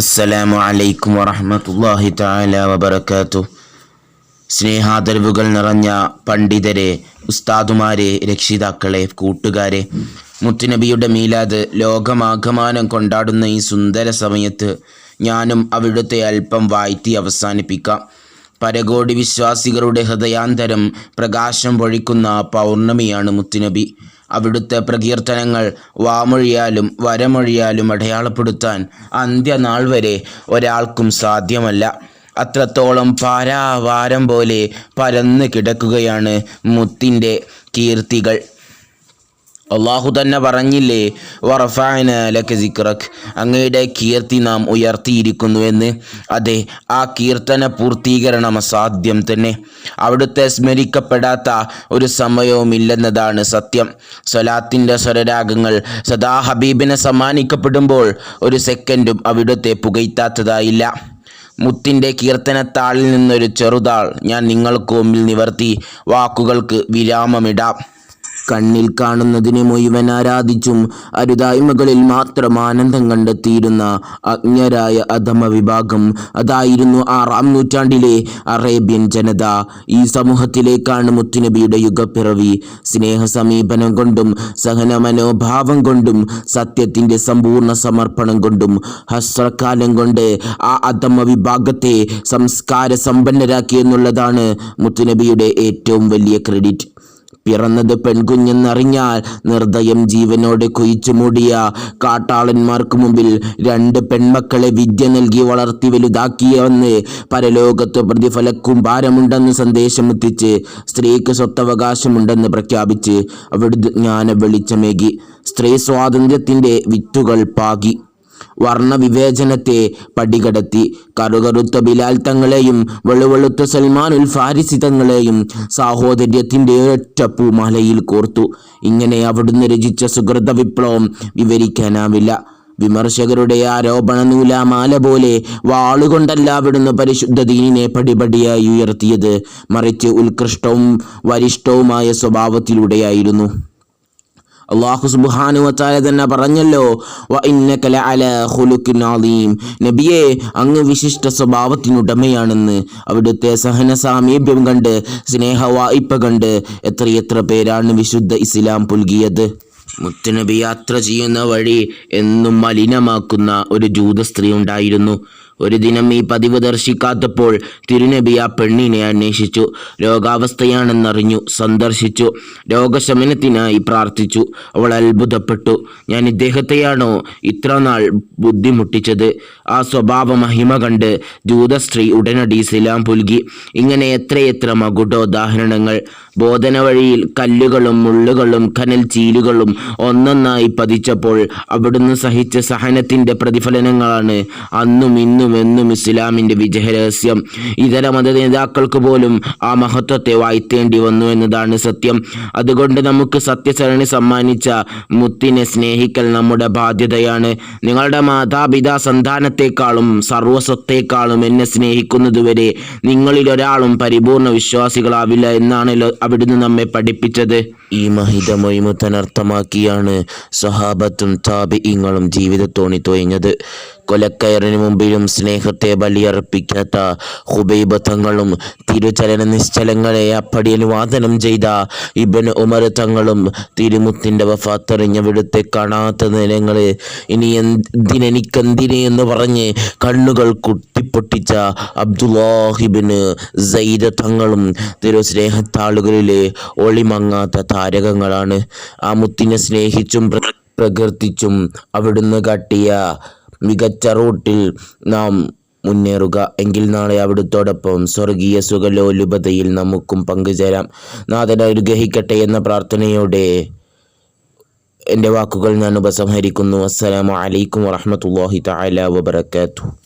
അസ്സലാമു അലൈക്കും വറഹ്മത്തുള്ളാഹി തആല വബറകാതുഹു. സ്നേഹാദരവുകൾ നിറഞ്ഞ പണ്ഡിതരെ ഉസ്താദുമാരെ രക്ഷിതാക്കളെ കൂട്ടുകാരെ മുത്തുനബിയുടെ മീലാദ് ലോകമാകമാനം കൊണ്ടാടുന്ന ഈ സുന്ദര സമയത്ത് ഞാനും അവിടുത്തെ അല്പം വാഴ്ത്തി അവസാനിപ്പിക്കാം. പരകോടി വിശ്വാസികളുടെ ഹൃദയാന്തരം പ്രകാശം പൊഴിക്കുന്ന പൗർണമിയാണ് മുത്തുനബി. അവിടുത്തെ പ്രകീർത്തനങ്ങൾ വാമൊഴിയാലും വരമൊഴിയാലും അടയാളപ്പെടുത്താൻ അന്ത്യനാൾ വരെ ഒരാൾക്കും സാധ്യമല്ല. അത്രത്തോളം പാരാവാരം പോലെ പരന്ന് കിടക്കുകയാണ് മുത്തിന്റെ കീർത്തികൾ. അള്ളാഹു തന്നെ പറഞ്ഞില്ലേ വറഫാന ലക സിക്രക്. അങ്ങയുടെ കീർത്തി നാം ഉയർത്തിയിരിക്കുന്നുവെന്ന് അതെ ആ കീർത്തന പൂർത്തീകരണം അസാധ്യം തന്നെ. അവിടുത്തെ സ്മരിക്കപ്പെടാത്ത ഒരു സമയവുമില്ലെന്നതാണ് സത്യം. സ്വലാത്തിന്റെ സ്വരരാഗങ്ങൾ സദാ ഹബീബിനെ സമ്മാനിക്കപ്പെടുമ്പോൾ ഒരു സെക്കൻഡും അവിടുത്തെ പുകയ്ത്താത്തതായില്ല. മുത്തിന്റെ കീർത്തനത്താളിൽ നിന്നൊരു ചെറുതാൾ ഞാൻ നിങ്ങൾക്ക് മുമ്പിൽ നിവർത്തി വാക്കുകൾക്ക് വിരാമമിടാം. കണ്ണിൽ കാണുന്നതിനെ മുഴുവൻ ആരാധിച്ചും അരുതായ്മകളിൽ മാത്രം ആനന്ദം കണ്ടെത്തിയിരുന്ന അജ്ഞരായ അധമ വിഭാഗം അതായിരുന്നു ആറാം നൂറ്റാണ്ടിലെ അറേബ്യൻ ജനത. ഈ സമൂഹത്തിലേക്കാണ് മുത്തുനബിയുടെ യുഗപ്പിറവി. സ്നേഹ സമീപനം കൊണ്ടും സഹന മനോഭാവം കൊണ്ടും സത്യത്തിന്റെ സമ്പൂർണ സമർപ്പണം കൊണ്ടും ഹസ്രക്കാലം കൊണ്ട് ആ അധമ വിഭാഗത്തെ സംസ്കാര സമ്പന്നരാക്കി എന്നുള്ളതാണ് മുത്തുനബിയുടെ ഏറ്റവും വലിയ ക്രെഡിറ്റ്. പിറന്നത് പെൺകുഞ്ഞെന്നറിഞ്ഞാൽ നിർദ്ദയം ജീവനോടെ കുയിച്ചു മൂടിയ കാട്ടാളന്മാർക്ക് മുമ്പിൽ രണ്ട് പെൺമക്കളെ വിദ്യ നൽകി വളർത്തി വലുതാക്കിയെന്ന് പരലോകത്ത് പ്രതിഫലക്കും ഭാരമുണ്ടെന്ന് സന്ദേശമെത്തിച്ച് സ്ത്രീക്ക് സ്വത്തവകാശമുണ്ടെന്ന് പ്രഖ്യാപിച്ച് അവിടുത്തെ ജ്ഞാന വെളിച്ചമേകി സ്ത്രീ സ്വാതന്ത്ര്യത്തിന്റെ വിത്തുകൾ പാകി. വർണവിവേചനത്തെ പടികടത്തി. കറുകറുത്ത ബിലാൽ തങ്ങളെയും വെളുവെളുത്ത സൽമാനുൽ ഫാരിസി തങ്ങളെയും സാഹോദര്യത്തിന്റെ ഒറ്റ പൂമാലയിൽ കോർത്തു. ഇങ്ങനെ അവിടുന്ന് രചിച്ച സുഹൃത വിപ്ലവം വിവരിക്കാനാവില്ല. വിമർശകരുടെ ആരോപണ നൂലാമാല പോലെ വാളുകൊണ്ടല്ല അവിടുന്ന് പരിശുദ്ധ ദീനിനെ പടിപടിയായി ഉയർത്തിയത്. മറിച്ച് ഉത്കൃഷ്ടവും വരിഷ്ഠവുമായ സ്വഭാവത്തിലൂടെയായിരുന്നു. അള്ളാഹു സുബാനു വതാല തന്നെ പറഞ്ഞല്ലോ നബിയെ അങ്ങ് വിശിഷ്ട സ്വഭാവത്തിനുടമയാണെന്ന് അവിടുത്തെ സഹന സാമീപ്യം കണ്ട് സ്നേഹവായ്പ കണ്ട് എത്രയെത്ര പേരാണ് വിശുദ്ധ ഇസ്ലാം പുൽകിയത്. മുത്തുനബി യാത്ര ചെയ്യുന്ന വഴി എന്നും മലിനമാക്കുന്ന ഒരു ജൂത സ്ത്രീ ഉണ്ടായിരുന്നു. ഒരു ദിനം ഈ പതിവ് ദർശിക്കാത്തപ്പോൾ തിരുനബി ആ പെണ്ണിനെ അന്വേഷിച്ചു. രോഗാവസ്ഥയാണെന്നറിഞ്ഞു സന്ദർശിച്ചു. രോഗശമനത്തിനായി പ്രാർത്ഥിച്ചു. അവൾ അത്ഭുതപ്പെട്ടു. ഞാൻ ഇദ്ദേഹത്തെയാണോ ഇത്ര നാൾ ബുദ്ധിമുട്ടിച്ചത്? ആ സ്വഭാവ മഹിമ കണ്ട് ജൂതസ്ത്രീ ഉടനടി ഇസ്ലാം പുൽകി. ഇങ്ങനെ എത്രയെത്ര മകുടോദാഹരണങ്ങൾ ബോധന വഴിയിൽ കല്ലുകളും മുള്ളുകളും കനൽ ചീലുകളും ഒന്നൊന്നായി പതിച്ചപ്പോൾ അവിടുന്ന് സഹിച്ച സഹനത്തിന്റെ പ്രതിഫലനങ്ങളാണ് അന്നും ഇന്നും എന്നും ഇസ്ലാമിന്റെ വിജയരഹസ്യം. ഇതര മത നേതാക്കൾക്ക് പോലും ആ മഹത്വത്തെ വാഴ്ത്തേണ്ടി വന്നു എന്നതാണ് സത്യം. അതുകൊണ്ട് നമുക്ക് സത്യസരണി സമ്മാനിച്ച മുത്തിനെ സ്നേഹിക്കൽ നമ്മുടെ ബാധ്യതയാണ്. നിങ്ങളുടെ മാതാപിതാ സന്താനത്തെക്കാളും സർവസ്വത്തേക്കാളും എന്നെ സ്നേഹിക്കുന്നതുവരെ നിങ്ങളിൽ ഒരാളും പരിപൂർണ വിശ്വാസികളാവില്ല എന്നാണല്ലോ അവിടുന്ന് നമ്മെ പഠിപ്പിച്ചത്. ഈ മഹിതമൊയ്മുത്തനർത്ഥമാക്കിയാണ് സഹാബത്തും താപിങ്ങളും ജീവിതത്തോണി തോയിഞ്ഞത്. കൊലക്കയറിന് മുമ്പിലും സ്നേഹത്തെ ബലിയർപ്പിക്കാത്ത ഹുബൈബത്തങ്ങളും തിരുചലന നിശ്ചലങ്ങളെ അപ്പടിയിൽ വാദനം ചെയ്ത ഇബൻ ഉമർ തങ്ങളും തിരുമുത്തിന്റെ വഫാത്തെറിഞ്ഞ വിടുത്തെ കാണാത്ത നിലങ്ങൾ ഇനി എന്തിനെനിക്കെന്തിനെ എന്ന് പറഞ്ഞ് കണ്ണുകൾ കുട്ടിപ്പൊട്ടിച്ച അബ്ദുല്ലാഹിബിന് സൈദ തങ്ങളും തിരു സ്നേഹത്താളുകളിലെ ഒളിമങ്ങാത്ത താരകങ്ങളാണ്. ആ മുത്തിനെ സ്നേഹിച്ചും പ്ര- പ്രകീർത്തിച്ചും അവിടുന്ന് കാട്ടിയ മികച്ച റൂട്ടിൽ നാം മുന്നേറുക. എങ്കിൽ നാളെ അവിടുത്തോടൊപ്പം സ്വർഗീയ സുഖലോലുപതയിൽ നമുക്കും പങ്കുചേരാം. നാഥൻ അനുഗ്രഹിക്കട്ടെ എന്ന പ്രാർത്ഥനയോടെ എന്റെ വാക്കുകൾ ഞാൻ ഉപസംഹരിക്കുന്നു. അസ്സലാമു അലൈക്കും വറഹ്മത്തുള്ളാഹി തആല വബറകാതുഹു.